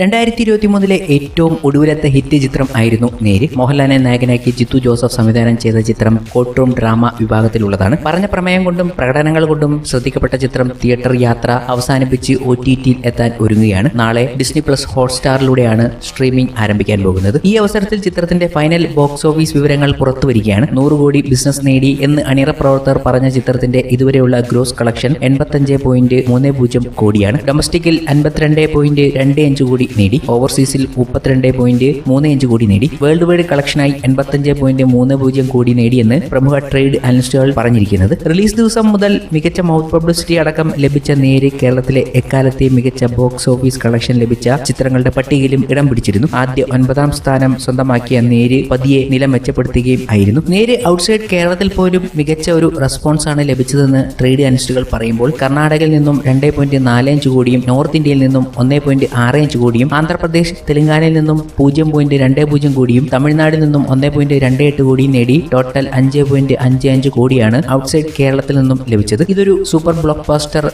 രണ്ടായിരത്തി ഇരുപത്തി മൂന്നിലെ ഏറ്റവും ഒടുവിലത്തെ ഹിറ്റ് ചിത്രം ആയിരുന്നു നേര്. മോഹൻലാലിനെ നായകനാക്കി ജിത്തു ജോസഫ് സംവിധാനം ചെയ്ത ചിത്രം കോട്ടൂം ഡ്രാമ വിഭാഗത്തിലുള്ളതാണ്. പറഞ്ഞ പ്രമേയം കൊണ്ടും പ്രകടനങ്ങൾ കൊണ്ടും ശ്രദ്ധിക്കപ്പെട്ട ചിത്രം തിയേറ്റർ യാത്ര അവസാനിപ്പിച്ച് ഒ ടി ടിയിൽ എത്താൻ ഒരുങ്ങുകയാണ്. നാളെ ഡിസ്നി പ്ലസ് ഹോട്ട്സ്റ്റാറിലൂടെയാണ് സ്ട്രീമിംഗ് ആരംഭിക്കാൻ പോകുന്നത്. ഈ അവസരത്തിൽ ചിത്രത്തിന്റെ ഫൈനൽ ബോക്സ് ഓഫീസ് വിവരങ്ങൾ പുറത്തുവരികയാണ് നൂറ് കോടി ബിസിനസ് നേടി എന്ന് അണിയറ പ്രവർത്തകർ പറഞ്ഞ ചിത്രത്തിന്റെ ഇതുവരെയുള്ള ഗ്രോസ് കളക്ഷൻ എൺപത്തഞ്ച് പോയിന്റ് മൂന്ന് പൂജ്യം കോടിയാണ്. ഡൊമസ്റ്റിക്കിൽ അൻപത്തിരണ്ട് പോയിന്റ് രണ്ട് അഞ്ച് കോടി നേടി. ഓവർസീസിൽ മുപ്പത്തിരണ്ട് പോയിന്റ് മൂന്ന് അഞ്ച് കോടി നേടി. വേൾഡ് വൈഡ് കളക്ഷനായി എൺപത്തഞ്ച് പോയിന്റ് മൂന്ന് പൂജ്യം കോടി നേടിയെന്ന് പ്രമുഖ ട്രേഡ് അനലിസ്റ്റുകൾ പറഞ്ഞിരിക്കുന്നത്. റിലീസ് ദിവസം മുതൽ മികച്ച മൗത്ത് പബ്ലിസിറ്റി അടക്കം ലഭിച്ച നേര് കേരളത്തിലെ എക്കാലത്തെ മികച്ച ബോക്സ് ഓഫീസ് കളക്ഷൻ ലഭിച്ച ചിത്രങ്ങളുടെ പട്ടികയിലും ഇടം പിടിച്ചിരുന്നു. ആദ്യ ഒൻപതാം സ്ഥാനം സ്വന്തമാക്കിയ നേര് പതിയെ നില മെച്ചപ്പെടുത്തുകയും ആയിരുന്നു. നേര് ഔട്ട്സൈഡ് കേരളത്തിൽ പോലും മികച്ച ഒരു റെസ്പോൺസ് ആണ് ലഭിച്ചതെന്ന് ട്രേഡ് അനലിസ്റ്റുകൾ പറയുമ്പോൾ കർണാടകയിൽ നിന്നും രണ്ട് പോയിന്റ് നാല് അഞ്ച് കോടിയും നോർത്ത് ഇന്ത്യയിൽ നിന്നും ഒന്ന് പോയിന്റ് ആറ് അഞ്ച് കോടിയും ആന്ധ്രാപ്രദേശ് തെലങ്കാനയിൽ നിന്നും പൂജ്യം പോയിന്റ് രണ്ട് പൂജ്യം കോടിയും തമിഴ്നാടിൽ നിന്നും ഒന്ന് പോയിന്റ് രണ്ട് എട്ട് കോടിയും നേടി ടോട്ടൽ അഞ്ച് പോയിന്റ് അഞ്ച് അഞ്ച് കോടിയാണ് ഔട്ട്സൈഡ് കേരളത്തിൽ നിന്നും ലഭിച്ചത്. ഇതൊരു സൂപ്പർ ബ്ലോക്ക്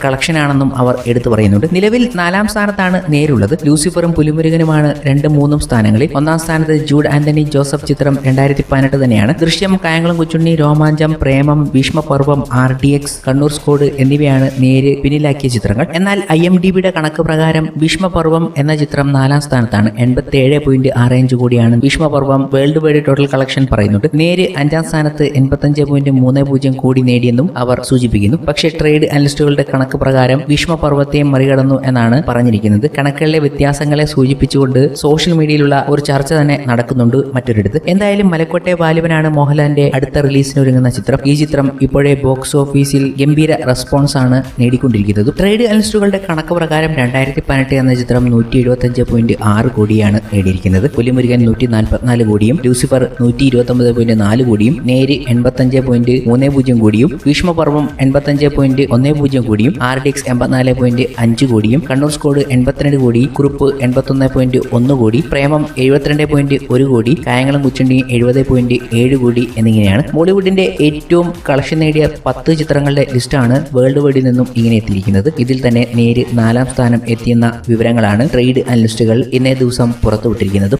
കളക്ഷൻ ആണെന്നും അവർ എടുത്തു പറയുന്നുണ്ട്. നിലവിൽ നാലാം സ്ഥാനത്താണ് നേരുള്ളത്. ലൂസിഫറും പുലിമുരുകനുമാണ് രണ്ടും മൂന്നും സ്ഥാനങ്ങളിൽ. ഒന്നാം സ്ഥാനത്ത് ജൂഡ് ആന്റണി ജോസഫ് ചിത്രം രണ്ടായിരത്തി പതിനെട്ട് തന്നെയാണ്. Drishyam Kayamkulam Kochunni Romancham Premam Bheeshmaparvam R D X Kannur squad എന്നിവയാണ് നേര് പിന്നിലാക്കിയ ചിത്രങ്ങൾ. എന്നാൽ ഐ എം ഡി ബിയുടെ കണക്ക് പ്രകാരം ഭീഷ്മപർവം എന്ന ചിത്രം നാലാം സ്ഥാനത്താണ്. എൺപത്തി ഏഴ് പോയിന്റ് ആറ് അഞ്ച് കോടിയാണ് Bheeshmaparvam world wide total collection പറയുന്നുണ്ട്. നേര് അഞ്ചാം സ്ഥാനത്ത് എൺപത്തഞ്ച് പോയിന്റ് മൂന്ന് പൂജ്യം കോടി നേടിയെന്നും അവർ സൂചിപ്പിക്കുന്നു. പക്ഷേ ട്രേഡ് അനലിസ്റ്റുകളുടെ കണക്ക് പ്രകാരം ഭീഷ്മപർവത്തെ മറികടന്നു എന്നാണ് പറഞ്ഞിരിക്കുന്നത്. കണക്കുകളിലെ വ്യത്യാസങ്ങളെ സൂചിപ്പിച്ചുകൊണ്ട് സോഷ്യൽ മീഡിയയിലുള്ള ഒരു ചർച്ച തന്നെ നടക്കുന്നുണ്ട് മറ്റൊരിടത്ത്. എന്തായാലും മലക്കോട്ടെ ബാലുവനാണ് മോഹൻലാലിന്റെ അടുത്ത റിലീസിന് ഒരുങ്ങുന്ന ചിത്രം. ഈ ചിത്രം ഇപ്പോഴേ ബോക്സ് ഓഫീസിൽ ഗംഭീര റെസ്പോൺസ് ആണ് നേടിക്കൊണ്ടിരിക്കുന്നത്. ട്രേഡ് അനലിസ്റ്റുകളുടെ കണക്ക് പ്രകാരം രണ്ടായിരത്തി പതിനെട്ട് എന്ന ചിത്രം നൂറ്റി എഴുപത്തഞ്ച് പോയിന്റ് ആറ് കോടിയാണ് നേടിയിരിക്കുന്നത്. പുലിമുരുകൻ നൂറ്റി നാൽപ്പത്തിനാല് കോടിയും ലൂസിഫർ നൂറ്റി ഇരുപത്തൊമ്പത് പോയിന്റ് നാല് കോടിയും നേര് എൺപത്തഞ്ച് പോയിന്റ് മൂന്ന് പൂജ്യം കോടിയും ഭീഷ്മപർവം എൺപത്തഞ്ച് പോയിന്റ് ഒന്ന് പൂജ്യം കോടിയും ആർ ഡി എക്സ് എൺപത്തിനാല് പോയിന്റ് അഞ്ച് കോടിയും കണ്ണൂർ സ്കോഡ് എൺപത്തിരണ്ട് കോടി കുറുപ്പ് എൺപത്തൊന്ന് പോയിന്റ് ഒന്ന് കോടി പ്രേമം എഴുപത്തിരണ്ട് പോയിന്റ് ഒരു കോടി കായംകുളം കുച്ചുണ്ടി എഴുപത് പോയിന്റ് ഏഴ് കോടി എന്നിങ്ങനെയാണ്. ബോളിവുഡിന്റെ ഏറ്റവും കളക്ഷൻ നേടിയ പത്ത് ചിത്രങ്ങളുടെ ലിസ്റ്റാണ് വേൾഡ് വൈഡിൽ നിന്നും ഇങ്ങനെ എത്തിയിരിക്കുന്നത്. ഇതിൽ തന്നെ നേര് നാലാം സ്ഥാനം എത്തിയെന്ന വിവരങ്ങളാണ് ട്രേഡ് അനലിസ്റ്റുകൾ ഇന്നേ ദിവസം പുറത്തുവിട്ടിരിക്കുന്നത്